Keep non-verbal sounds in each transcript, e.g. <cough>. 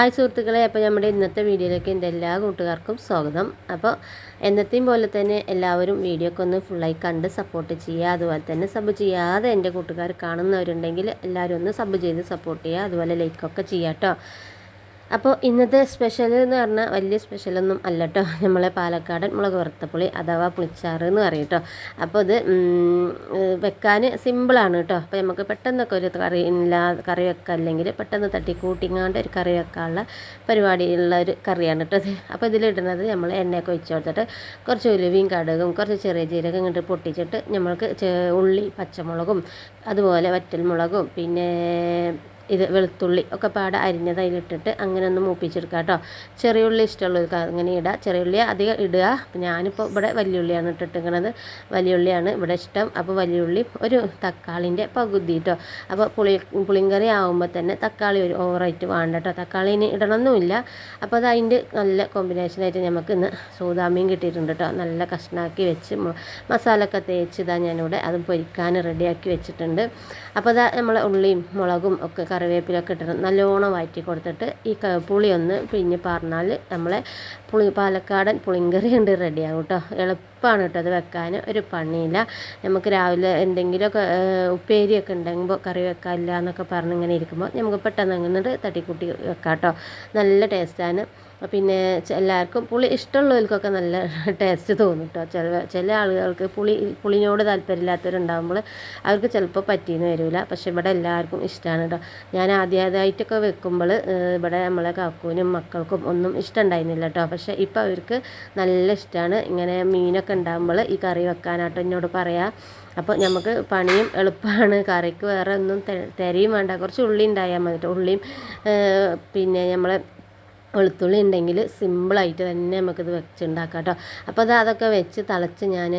Hi സുഹൃത്തുക്കളെ അപ്പോൾ നമ്മുടെ ഇന്നത്തെ വീഡിയോയിലേക്ക് എന്റെ എല്ലാ കൂട്ടുകാർക്കും സ്വാഗതം. അപ്പോൾ എന്നത്തെയും പോലെ തന്നെ എല്ലാവരും വീഡിയോക്ക് ഒന്ന് ഫുള്ളായി കണ്ട് സപ്പോർട്ട് ചെയ്യുക അതുപോലെ തന്നെ സബ് ചെയ്യാതെ എന്റെ കൂട്ടുകാർ കാണുന്നവരുണ്ടെങ്കിൽ എല്ലാവരും ഒന്ന് സബ് ചെയ്ത് സപ്പോർട്ട് ചെയ്യുക അതുപോലെ ലൈക്കൊക്കെ ചെയ്യാം കേട്ടോ. അപ്പോൾ ഇന്നത്തെ സ്പെഷ്യൽ എന്ന് പറഞ്ഞാൽ വലിയ സ്പെഷ്യലൊന്നും അല്ല കേട്ടോ <laughs> നമ്മളെ പാലക്കാടൻ മുളക് വറുത്തപ്പുളി അഥവാ പുളിച്ചാറ് എന്ന് പറയും കേട്ടോ അപ്പോൾ ഇത് വെക്കാൻ സിമ്പിളാണ് കേട്ടോ അപ്പോൾ നമുക്ക് പെട്ടെന്നൊക്കെ ഒരു കറി ഇല്ലാ കറി വെക്കാൻ അല്ലെങ്കിൽ പെട്ടെന്ന് തട്ടി കൂട്ടിങ്ങാണ്ട് ഒരു കറി വെക്കാനുള്ള പരിപാടിയുള്ള ഒരു കറിയാണ് കേട്ടോ ഇത്. അപ്പോൾ ഇതിലിടുന്നത് നമ്മൾ എണ്ണയൊക്കെ ഒഴിച്ച് കൊടുത്തിട്ട് കുറച്ച് ഉലുവയും കടുകും കുറച്ച് ചെറിയ ജീരകം ഇങ്ങോട്ട് പൊട്ടിച്ചിട്ട് നമ്മൾക്ക് ഉള്ളി പച്ചമുളകും അതുപോലെ വറ്റൽമുളകും പിന്നെ ഇത് വെളുത്തുള്ളി ഒക്കെ പാടെ അരിഞ്ഞത് അതിലിട്ടിട്ട് അങ്ങനെ ഒന്ന് മൂപ്പിച്ചെടുക്കുക കേട്ടോ. ചെറിയ ഉള്ളി ഇഷ്ടമുള്ളവർക്ക് അങ്ങനെ ഇടുക ചെറിയ ഉള്ളി അധികം ഇടുക. ഞാനിപ്പോൾ ഇവിടെ വലിയ ഉള്ളിയാണ് ഇട്ടിട്ടിരിക്കുന്നത് വലിയ ഉള്ളിയാണ് ഇവിടെ ഇഷ്ടം. അപ്പോൾ വലിയ ഉള്ളി ഒരു തക്കാളിന്റെ പകുതി കേട്ടോ. അപ്പോൾ പുളി പുളിങ്കറി ആകുമ്പോൾ തന്നെ തക്കാളി ഒരു ഓവറായിട്ട് വേണ്ട കേട്ടോ. തക്കാളി ഇനി ഇടണമെന്നുമില്ല അപ്പോൾ അത് അതിന്റെ നല്ല കോമ്പിനേഷനായിട്ട് നമുക്ക് ഇന്ന് സൂതാമിയും കിട്ടിയിട്ടുണ്ട് കേട്ടോ. നല്ല കഷ്ണാക്കി വെച്ച് മസാല മസാലയൊക്കെ തേച്ച് ഇതാ ഞാനിവിടെ അത് പൊരിക്കാൻ റെഡിയാക്കി വെച്ചിട്ടുണ്ട്. അപ്പോൾ അതാ നമ്മളെ ഉള്ളിയും മുളകും ഒക്കെ കറിവേപ്പിലൊക്കെ ഇട്ടിട്ട് നല്ലോണം വഴറ്റി കൊടുത്തിട്ട് ഈ പുളി ഒന്ന് പിഴിഞ്ഞ് നമ്മളെ പുളി പാലക്കാടൻ പുളിങ്കറി ഉണ്ട് റെഡിയാകും കേട്ടോ. എളുപ്പമാണ് കേട്ടോ അത് വെക്കാൻ. ഒരു പണിയില്ല. നമുക്ക് രാവിലെ എന്തെങ്കിലുമൊക്കെ ഉപ്പേരിയൊക്കെ ഉണ്ടെങ്കിൽ കറി വെക്കാനില്ല എന്നൊക്കെ പറഞ്ഞ് ഇങ്ങനെ ഇരിക്കുമ്പോൾ നമുക്ക് പെട്ടെന്ന് അങ്ങോട്ട് തട്ടിക്കൂട്ടി വെക്കാം കേട്ടോ. നല്ല ടേസ്റ്റാണ് പിന്നെ എല്ലാവർക്കും പുളി ഇഷ്ടമുള്ളവർക്കൊക്കെ നല്ല ടേസ്റ്റ് തോന്നും കേട്ടോ. ചില ചില ആളുകൾക്ക് പുളി പുളിനോട് താല്പര്യമില്ലാത്തവരുണ്ടാകുമ്പോൾ അവർക്ക് ചിലപ്പോൾ പറ്റിയെന്ന് വരില്ല. പക്ഷെ ഇവിടെ എല്ലാവർക്കും ഇഷ്ടമാണ് കേട്ടോ. ഞാൻ ആദ്യമായിട്ടൊക്കെ വെക്കുമ്പോൾ ഇവിടെ നമ്മളെ കാക്കൂനും മക്കൾക്കും ഒന്നും ഇഷ്ടമുണ്ടായിരുന്നില്ല കേട്ടോ. പക്ഷേ ഇപ്പോൾ അവർക്ക് നല്ല ഇഷ്ടമാണ് ഇങ്ങനെ മീനൊക്കെ ഉണ്ടാകുമ്പോൾ ഈ കറി വെക്കാനാട്ടോ എന്നോട് പറയാം. അപ്പോൾ നമുക്ക് പണിയും എളുപ്പമാണ്. കറിക്ക് വേറെ ഒന്നും തിരയും വേണ്ട. കുറച്ച് ഉള്ളി ഉണ്ടായാൽ മതി. ഉള്ളിയും പിന്നെ നമ്മളെ വെളുത്തുള്ളി ഉണ്ടെങ്കിൽ സിമ്പിളായിട്ട് തന്നെ നമുക്കിത് വെച്ചുണ്ടാക്കാം കേട്ടോ അപ്പോൾ അത് അതൊക്കെ വെച്ച് തിളച്ച് ഞാൻ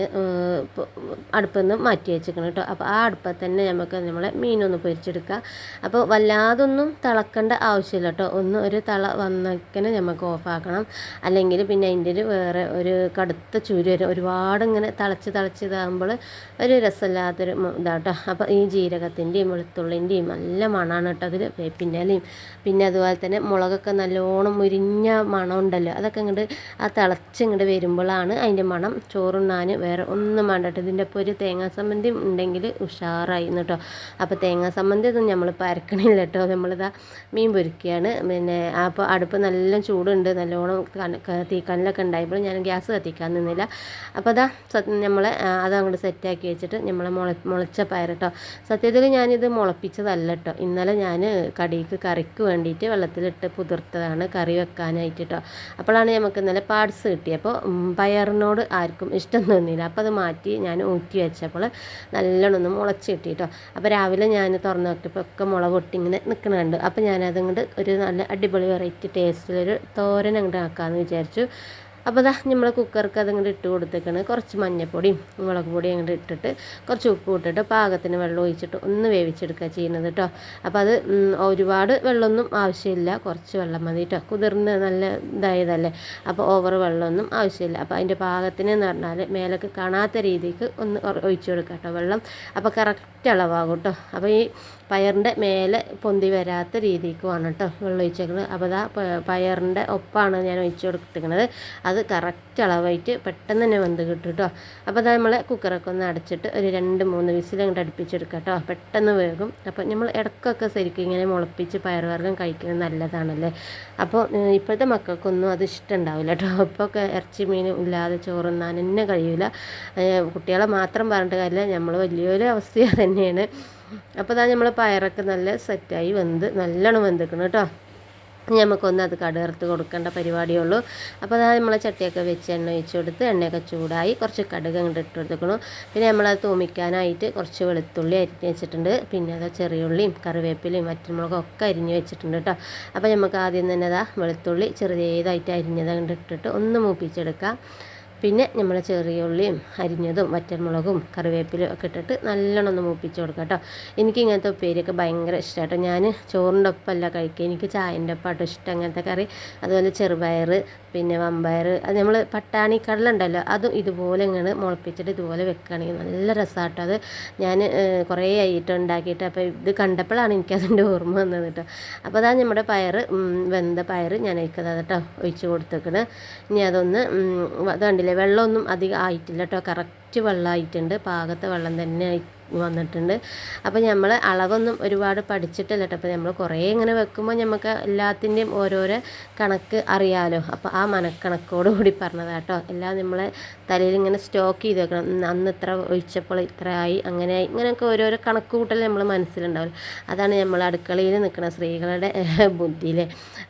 അടുപ്പിൽ നിന്ന് മാറ്റി വെച്ചിരിക്കണം കേട്ടോ. അപ്പോൾ ആ അടുപ്പിൽ തന്നെ നമുക്ക് നമ്മളെ മീനൊന്ന് പൊരിച്ചെടുക്കാം. അപ്പോൾ വല്ലാതൊന്നും തിളക്കേണ്ട ആവശ്യമില്ല കേട്ടോ. ഒന്ന് ഒരു തിള വന്നേക്കനെ നമുക്ക് ഓഫാക്കണം. അല്ലെങ്കിൽ പിന്നെ അതിന്റെ ഒരു വേറെ ഒരു കടുത്ത ചൂര് വരും. ഒരുപാട് ഇങ്ങനെ തിളച്ച് തിളച്ച് ഇതാകുമ്പോൾ ഒരു രസമില്ലാത്തൊരു ഇതാട്ടോ അപ്പോൾ ഈ ജീരകത്തിന്റെയും വെളുത്തുള്ളിന്റെയും നല്ല മണമാണ് കേട്ടോ അതിൽ. വേപ്പിന്റെ ഇലയും പിന്നെ അതുപോലെ തന്നെ മുളകൊക്കെ നല്ലോണം മുരിഞ്ഞ മണം ഉണ്ടല്ലോ. അതൊക്കെ ഇങ്ങോട്ട് ആ തിളച്ച് ഇങ്ങോട്ട് വരുമ്പോഴാണ് അതിന്റെ മണം. ചോറുണ്ണാൻ വേറെ ഒന്നും വേണ്ട കേട്ടോ. ഇതിന്റെ ഒപ്പം ഒരു തേങ്ങാ സമ്മന്തി ഉണ്ടെങ്കിൽ ഉഷാറായി കേട്ടോ. അപ്പോൾ തേങ്ങാ സമ്മന്തി ഒന്നും നമ്മൾ പരക്കണില്ല കേട്ടോ. നമ്മളിതാ മീൻ പൊരിക്കുകയാണ്. പിന്നെ അപ്പോൾ അടുപ്പ് നല്ല ചൂടുണ്ട്. നല്ലോണം തീക്കനലൊക്കെ ഉണ്ടായപ്പോൾ ഞാൻ ഗ്യാസ് കത്തിക്കാൻ നിന്നില്ല. അപ്പോൾ അതാ നമ്മൾ അത് അങ്ങോട്ട് സെറ്റാക്കി വെച്ചിട്ട് നമ്മളെ മുള മുളച്ച പയർ കേട്ടോ. സത്യത്തിൽ ഞാനിത് മുളപ്പിച്ചതല്ല കേട്ടോ. ഇന്നലെ ഞാൻ കടിക്ക് കറിക്ക് വേണ്ടിയിട്ട് വെള്ളത്തിലിട്ട് പുതിർത്തതാണ് കറി വെക്കാനായിട്ട് കേട്ടോ അപ്പോഴാണ് നമുക്ക് ഇന്നലെ പാർട്സ് കിട്ടിയപ്പോൾ അപ്പോൾ പയറിനോട് ആർക്കും ഇഷ്ടം തോന്നിയില്ല. അപ്പോൾ അത് മാറ്റി ഞാൻ ഊറ്റി വെച്ചപ്പോൾ നല്ലോണം ഒന്ന് മുളച്ച് കിട്ടി കേട്ടോ അപ്പോൾ രാവിലെ ഞാൻ തുറന്ന് നോക്കിയപ്പോൾ ഒക്കെ മുളക് പൊട്ടിങ്ങനെ ഇങ്ങനെ നിൽക്കുന്നുണ്ട് അപ്പോൾ ഞാനതുകൊണ്ട് ഒരു നല്ല അടിപൊളി വെറൈറ്റി ടേസ്റ്റിലൊരു തോരൻ അങ്ങോട്ട് ആക്കാമെന്ന് വിചാരിച്ചു. അപ്പോൾ ഇതാ നമ്മൾ കുക്കർക്ക് അത് ഇങ്ങോട്ട് ഇട്ട് കൊടുത്തേക്കാണ്. കുറച്ച് മഞ്ഞൾപ്പൊടിയും മുളക് പൊടിയും അങ്ങോട്ട് ഇട്ടിട്ട് കുറച്ച് ഉപ്പ് ഇട്ടിട്ട് പാകത്തിന് വെള്ളം ഒഴിച്ചിട്ട് ഒന്ന് വേവിച്ചെടുക്കുക ചെയ്യുന്നത് കേട്ടോ അപ്പോൾ അത് ഒരുപാട് വെള്ളമൊന്നും ആവശ്യമില്ല. കുറച്ച് വെള്ളം മതി കേട്ടോ കുതിർന്ന് നല്ല ഇതായതല്ലേ? അപ്പോൾ ഓവർ വെള്ളമൊന്നും ആവശ്യമില്ല. അപ്പോൾ അതിന്റെ പാകത്തിന് എന്ന് പറഞ്ഞാൽ മേലേക്ക് കാണാത്ത രീതിക്ക് ഒന്ന് ഒഴിച്ചു കൊടുക്കുക കേട്ടോ വെള്ളം. അപ്പോൾ കറക്റ്റ് അളവാകും കേട്ടോ അപ്പോൾ ഈ പയറിന്റെ മേലെ പൊന്തി വരാത്ത രീതിക്ക് വേണം കേട്ടോ വെള്ളം ഒഴിച്ചേക്കുന്നത് അപ്പോൾ അതാ പയറിന്റെ ഒപ്പാണ് ഞാൻ ഒഴിച്ചു കൊടുത്തിരിക്കുന്നത് അത് കറക്റ്റ് അളവായിട്ട് പെട്ടെന്ന് തന്നെ വെന്ത് കിട്ടും കേട്ടോ. അപ്പോൾ അതാ നമ്മൾ കുക്കറൊക്കെ ഒന്ന് അടച്ചിട്ട് ഒരു രണ്ട് മൂന്ന് വിസിൽ അങ്ങോട്ട് അടുപ്പിച്ചെടുക്കുക കേട്ടോ. പെട്ടെന്ന് വേകും. അപ്പോൾ നമ്മൾ ഇടക്കൊക്കെ ശരിക്കും ഇങ്ങനെ മുളപ്പിച്ച് പയറുവർഗം കഴിക്കുന്നത് നല്ലതാണല്ലേ? അപ്പോൾ ഇപ്പോഴത്തെ മക്കൾക്കൊന്നും അത് ഇഷ്ടമുണ്ടാവില്ല കേട്ടോ. അപ്പോൾ ഒക്കെ ഇറച്ചി മീനും ഇല്ലാതെ ചോറുന്നാൻ തന്നെ കഴിയില്ല കുട്ടികളെ മാത്രം പറഞ്ഞിട്ട് കാര്യമില്ല. നമ്മൾ വലിയൊരു അവസ്ഥ തന്നെയാണ്. അപ്പോൾ ഇതാ നമ്മൾ പയറൊക്കെ നല്ല സെറ്റായി വെന്ത് നല്ലോണം വെന്തിക്കണം കേട്ടോ നമുക്കൊന്ന് അത് കടുകർത്ത് കൊടുക്കേണ്ട പരിപാടിയേ ഉള്ളൂ. അപ്പോൾ അതാ നമ്മളെ ചട്ടിയൊക്കെ വെച്ച് എണ്ണ ഒഴിച്ച് കൊടുത്ത് എണ്ണയൊക്കെ ചൂടായി കുറച്ച് കടുക് അങ്ങോട്ട് ഇട്ട് കൊടുക്കണം പിന്നെ നമ്മളത് തൂമിക്കാനായിട്ട് കുറച്ച് വെളുത്തുള്ളി അരിഞ്ഞ് വെച്ചിട്ടുണ്ട്. പിന്നെ അത് ചെറിയുള്ളിയും കറിവേപ്പിലയും വറ്റൽമുളകും ഒക്കെ അരിഞ്ഞ് വെച്ചിട്ടുണ്ട് കേട്ടോ അപ്പോൾ നമുക്ക് ആദ്യം തന്നെ അതാ വെളുത്തുള്ളി ചെറിയതായിട്ട് അരിഞ്ഞത് ഇട്ടിട്ട് ഒന്ന് മൂപ്പിച്ചെടുക്കാം. പിന്നെ നമ്മൾ ചെറിയ ഉള്ളിയും അരിഞ്ഞതും വറ്റൽമുളകും കറിവേപ്പിലും ഒക്കെ ഇട്ടിട്ട് നല്ലോണം ഒന്ന് മൂപ്പിച്ച് കൊടുക്കാം കേട്ടോ എനിക്ക് ഇങ്ങനത്തെ ഉപ്പേരിയൊക്കെ ഭയങ്കര ഇഷ്ടമാട്ടോ ഞാൻ ചോറിന്റെ ഒപ്പമല്ല കഴിക്കുക. എനിക്ക് ചായന്റെ ഒപ്പമാട്ടോ ഇഷ്ടം. അങ്ങനത്തെ കറി. അതുപോലെ ചെറുപയർ പിന്നെ വമ്പയർ അത് നമ്മൾ പട്ടാണി കടല ഉണ്ടല്ലോ അതും ഇതുപോലെ ഇങ്ങനെ മുളപ്പിച്ചിട്ട് ഇതുപോലെ വെക്കുകയാണെങ്കിൽ നല്ല രസമാട്ടോ അത് ഞാൻ കുറേ ആയിട്ട് ഉണ്ടാക്കിയിട്ട് അപ്പോൾ ഇത് കണ്ടപ്പോഴാണ് എനിക്കതിന്റെ ഓർമ്മ വന്നത് കേട്ടോ അപ്പോൾ അതാണ് നമ്മുടെ പയർ വെന്ത പയർ ഞാൻ അയക്കുന്നത് കേട്ടോ ഒഴിച്ച് കൊടുത്തേക്കണ്. ഇനി അതൊന്ന് അത് കണ്ടില്ലേ വെള്ളമൊന്നും അധികം ആയിട്ടില്ല കേട്ടോ കറക്റ്റ് വെള്ളമായിട്ടുണ്ട് പാകത്തെ വെള്ളം തന്നെ വന്നിട്ടുണ്ട്. അപ്പോൾ നമ്മൾ അളവൊന്നും ഒരുപാട് പഠിച്ചിട്ടില്ല കേട്ടോ. അപ്പോൾ നമ്മൾ കുറേ ഇങ്ങനെ വെക്കുമ്പോൾ നമുക്ക് എല്ലാത്തിന്റെയും ഓരോരോ കണക്ക് അറിയാലോ. അപ്പോൾ ആ മനക്കണക്കോടുകൂടി കേട്ടോ. എല്ലാം നമ്മൾ തലയിൽ ഇങ്ങനെ സ്റ്റോക്ക് ചെയ്ത് വെക്കണം. അന്ന് ഇത്ര ഒഴിച്ചപ്പോൾ ഇത്ര ആയി അങ്ങനെ ഇങ്ങനെയൊക്കെ ഓരോരോ കണക്ക് കൂട്ടൽ നമ്മൾ മനസ്സിലുണ്ടാവില്ല അതാണ് നമ്മൾ അടുക്കളയിൽ നിൽക്കുന്ന സ്ത്രീകളുടെ <laughs> ബുദ്ധിയിൽ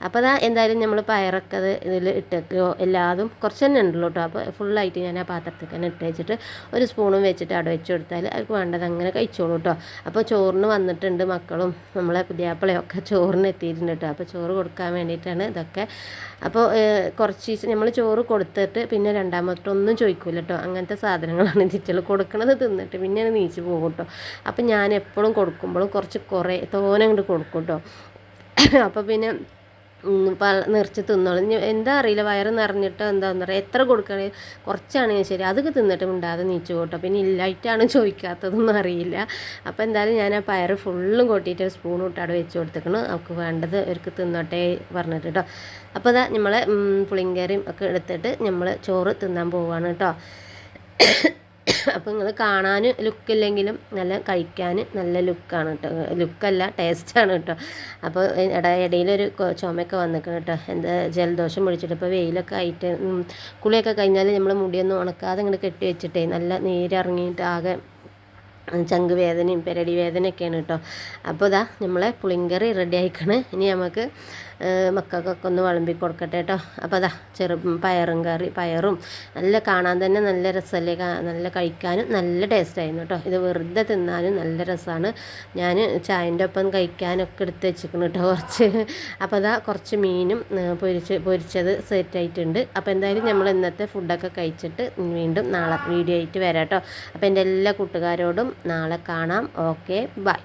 അപ്പോൾ അതാ എന്തായാലും നമ്മൾ പയറൊക്കെ അത് ഇതിൽ ഇട്ടേക്കോ. എല്ലാതും കുറച്ച് തന്നെ ഉണ്ടല്ലോ കേട്ടോ. അപ്പോൾ ഫുള്ളായിട്ട് ഞാൻ ആ പാത്രത്തിൽ തന്നെ ഇട്ട് വെച്ചിട്ട് ഒരു സ്പൂണും വെച്ചിട്ട് അവിടെ വെച്ച് കൊടുത്താൽ അവർക്ക് വേണ്ടത് അങ്ങനെ കഴിച്ചോളൂ കേട്ടോ അപ്പോൾ ചോറിന് വന്നിട്ടുണ്ട് മക്കളും നമ്മളെ പുതിയാപ്പിളയൊക്കെ ചോറിന് എത്തിയിട്ടുണ്ട് കേട്ടോ അപ്പോൾ ചോറ് കൊടുക്കാൻ വേണ്ടിയിട്ടാണ് ഇതൊക്കെ. അപ്പോൾ കുറച്ച് നമ്മൾ ചോറ് കൊടുത്തിട്ട് പിന്നെ രണ്ടാമത്തൊന്നും ചോദിക്കൂല കേട്ടോ അങ്ങനത്തെ സാധനങ്ങളാണ് ഇതിറ്റൽ കൊടുക്കണത് തിന്നിട്ട് പിന്നെ നീച്ച് പോകും കേട്ടോ അപ്പോൾ ഞാൻ എപ്പോഴും കൊടുക്കുമ്പോഴും കുറച്ച് കുറേ തോനെ അങ്ങോട്ട് കൊടുക്കും കേട്ടോ അപ്പോൾ പിന്നെ നിറച്ച് തിന്നോളും. എന്താ അറിയില്ല വയറ് നിറഞ്ഞിട്ടോ എന്താന്ന് പറയുക എത്ര കൊടുക്കണേ കുറച്ചാണെങ്കിൽ ശരി. അതൊക്കെ തിന്നിട്ട് മിണ്ടാതെ നീച്ചു കൂട്ടോ പിന്നെ ഇല്ലായിട്ടാണ് ചോദിക്കാത്തതൊന്നും അറിയില്ല. അപ്പോൾ എന്തായാലും ഞാൻ ആ പയറ് ഫുള്ളും കൊട്ടിയിട്ട് സ്പൂൺ ഇട്ട് അവിടെ വെച്ച് കൊടുത്തേക്കണം. അവർക്ക് വേണ്ടത് അവർക്ക് തിന്നോട്ടെ പറഞ്ഞിട്ട് കേട്ടോ അപ്പോൾ അതാ നമ്മളെ പുളിങ്കറിയും ഒക്കെ എടുത്തിട്ട് നമ്മൾ ചോറ് തിന്നാൻ പോവുകയാണ് കേട്ടോ അപ്പോൾ നിങ്ങൾ കാണാൻ ലുക്കില്ലെങ്കിലും നല്ല കഴിക്കാൻ നല്ല ലുക്കാണ് കേട്ടോ ലുക്കല്ല ടേസ്റ്റാണ് കേട്ടോ അപ്പോൾ ഇട ഇടയിലൊരു ചുമയൊക്കെ വന്നിക്കണം കേട്ടോ എന്താ ജലദോഷം പിടിച്ചിട്ട് ഇപ്പോൾ വെയിലൊക്കെ ആയിട്ട് കുളിയൊക്കെ കഴിഞ്ഞാൽ നമ്മൾ മുടിയൊന്നും ഉണക്കാതെ ഇങ്ങോട്ട് കെട്ടി വെച്ചിട്ടേ നല്ല നീരിറങ്ങിയിട്ട് ആകെ ചങ്ക് വേദനയും പെരടി വേദനയൊക്കെയാണ് കേട്ടോ. അപ്പോൾ ഇതാ നമ്മളെ പുളിങ്കറി റെഡി ആയിക്കണ്. ഇനി നമുക്ക് മക്കൾക്കൊക്കെ ഒന്ന് വിളമ്പി കൊടുക്കട്ടെ കേട്ടോ. അപ്പോൾ അതാ ചെറു പയറും കറി പയറും നല്ല കാണാൻ തന്നെ നല്ല രസമല്ലേ? നല്ല കഴിക്കാനും നല്ല ടേസ്റ്റായിരുന്നു കേട്ടോ. ഇത് വെറുതെ തിന്നാനും നല്ല രസമാണ്. ഞാൻ ചായന്റെ ഒപ്പം കഴിക്കാനൊക്കെ എടുത്ത് വെച്ചിരിക്കണം കേട്ടോ കുറച്ച്. അപ്പോൾ അതാ കുറച്ച് മീനും പൊരിച്ച് പൊരിച്ചത് സെറ്റ് ആയിട്ടുണ്ട്. അപ്പോൾ എന്തായാലും നമ്മൾ ഇന്നത്തെ ഫുഡൊക്കെ കഴിച്ചിട്ട് വീണ്ടും നാളെ വീഡിയോ ആയിട്ട് വരാം കേട്ടോ. അപ്പോൾ എന്റെ എല്ലാ കൂട്ടുകാരോടും നാളെ കാണാം. Okay bye.